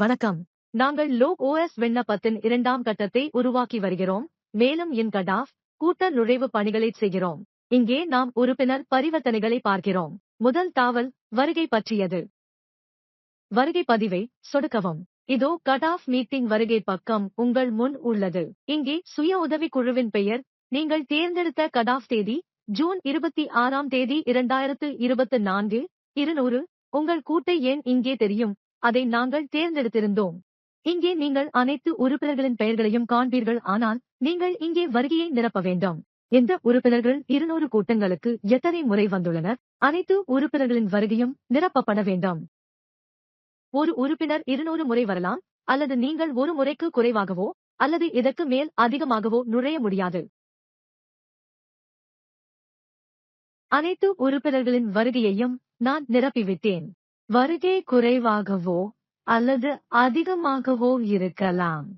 வணக்கம். நாங்கள் லோக் ஓஎஸ் விண்ணப்பத்தின் இரண்டாம் கட்டத்தை உருவாக்கி வருகிறோம். மேலும் இன் கடாஃப் கூட்ட நுழைவு பணிகளை செய்கிறோம். இங்கே நாம் உறுப்பினர் பரிவர்த்தனைகளை பார்க்கிறோம். முதல் தாவல் வருகை பற்றியது. வருகை பதிவை சொடுக்கவும். இதோ கட் ஆஃப் மீட்டிங் வருகை பக்கம் உங்கள் முன் உள்ளது. இங்கே சுய உதவிக்குழுவின் பெயர் நீங்கள் தேர்ந்தெடுத்த கட் ஆஃப் தேதி ஜூன் இருபத்தி ஆறாம் தேதி இரண்டாயிரத்து இருபத்தி நான்கு இருநூறு. உங்கள் கூட்டை எண் இங்கே தெரியும்? அதை நாங்கள் தேர்ந்தெடுத்திருந்தோம். இங்கே நீங்கள் அனைத்து உறுப்பினர்களின் பெயர்களையும் காண்பீர்கள் ஆனால் நீங்கள் இங்கே வருகையை நிரப்ப வேண்டும். எந்த உறுப்பினர்கள்? இருநூறு கூட்டங்களுக்கு எத்தனை முறை வந்துள்ளனர்? அனைத்து உறுப்பினர்களின் வருகையும் நிரப்பப்பட வேண்டும். ஒரு உறுப்பினர் இருநூறு முறை வரலாம் அல்லது நீங்கள் ஒரு முறைக்கு குறைவாகவோ அல்லது இதற்கு மேல் அதிகமாகவோ நுழைய முடியாது. அனைத்து உறுப்பினர்களின் வருகையையும் நான் நிரப்பிவிட்டேன். வருகை குறைவாகவோ அல்லது அதிகமாகவோ இருக்கலாம்.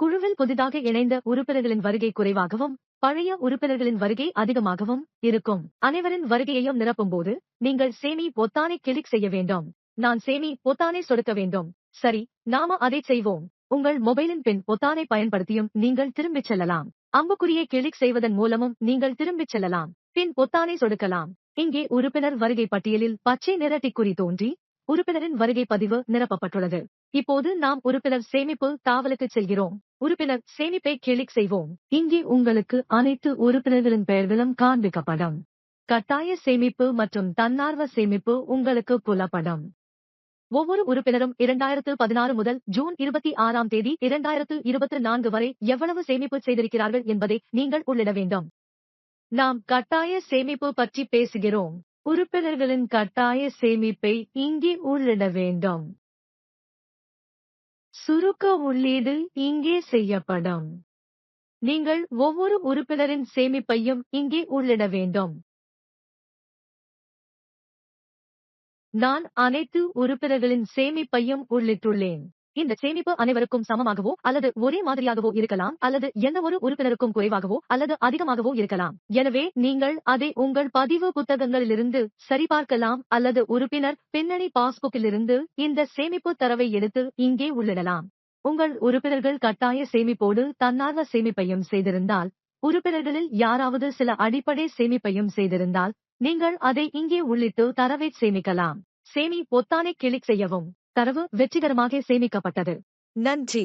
குழுவில் புதிதாக இணைந்த உறுப்பினர்களின் வருகை குறைவாகவும் பழைய உறுப்பினர்களின் வருகை அதிகமாகவும் இருக்கும். அனைவரின் வருகையையும் நிரப்பும்போது நீங்கள் சேமி பொத்தானை கிளிக் செய்ய வேண்டும். நான் சேமி பொத்தானை சொடுக்க வேண்டும். சரி நாம அதை செய்வோம். உங்கள் மொபைலின் பின் பொத்தானை பயன்படுத்தியும் நீங்கள் திரும்பிச் செல்லலாம். அம்புக்குறியை கிளிக் செய்வதன் மூலமும் நீங்கள் திரும்பிச் செல்லலாம். பின் பொத்தானை சொடுக்கலாம். இங்கே உறுப்பினர் வருகை பட்டியலில் பச்சை நிற டிக்குறி தோன்றி உறுப்பினரின் வருகை பதிவு நிரப்பப்பட்டுள்ளது. இப்போது நாம் உறுப்பினர் சேமிப்பு தாவலுக்கு செல்கிறோம். உறுப்பினர் சேமிப்பை கிளிக் செய்வோம். இங்கே உங்களுக்கு அனைத்து உறுப்பினர்களின் பெயர்களும் காண்பிக்கப்படும். கட்டாய சேமிப்பு மற்றும் தன்னார்வ சேமிப்பு உங்களுக்கு புலப்படும். ஒவ்வொரு உறுப்பினரும் இரண்டாயிரத்து பதினாறு முதல் ஜூன் இருபத்தி ஆறாம் தேதி இரண்டாயிரத்து இருபத்தி நான்கு வரை எவ்வளவு சேமிப்பு செய்திருக்கிறார்கள் என்பதை நீங்கள் உள்ளிட வேண்டும். நாம் கட்டாய சேமிப்பு பற்றி பேசுகிறோம். உறுப்பினர்களின் கட்டாய சேமிப்பை இங்கே உள்ளிட வேண்டும். சுருக்க உள்ளீடு இங்கே செய்யப்படும். நீங்கள் ஒவ்வொரு உறுப்பினரின் சேமிப்பையும் இங்கே உள்ளிட வேண்டும். நான் அனைத்து உறுப்பினர்களின் சேமிப்பையும் உள்ளிட்டுள்ளேன். இந்த சேமிப்பு அனைவருக்கும் சமமாகவோ அல்லது ஒரே மாதிரியாகவோ இருக்கலாம் அல்லது எந்த ஒரு உறுப்பினருக்கும் குறைவாகவோ அல்லது அதிகமாகவோ இருக்கலாம். எனவே நீங்கள் அதை உங்கள் பதிவு புத்தகங்களிலிருந்து சரிபார்க்கலாம் அல்லது உறுப்பினர் பின்னணி பாஸ்புக்கிலிருந்து இந்த சேமிப்பு தரவை எடுத்து இங்கே உள்ளிடலாம். உங்கள் உறுப்பினர்கள் கட்டாய சேமிப்போடு தன்னார்வ சேமிப்பையும் செய்திருந்தால் உறுப்பினர்களில் யாராவது சில அடிப்படை சேமிப்பையும் செய்திருந்தால் நீங்கள் அதை இங்கே உள்ளிட்டு தரவை சேமிக்கலாம். சேமி பொத்தானை கிளிக் செய்யவும். தரவு வெற்றிகரமாக சேமிக்கப்பட்டது. நன்றி.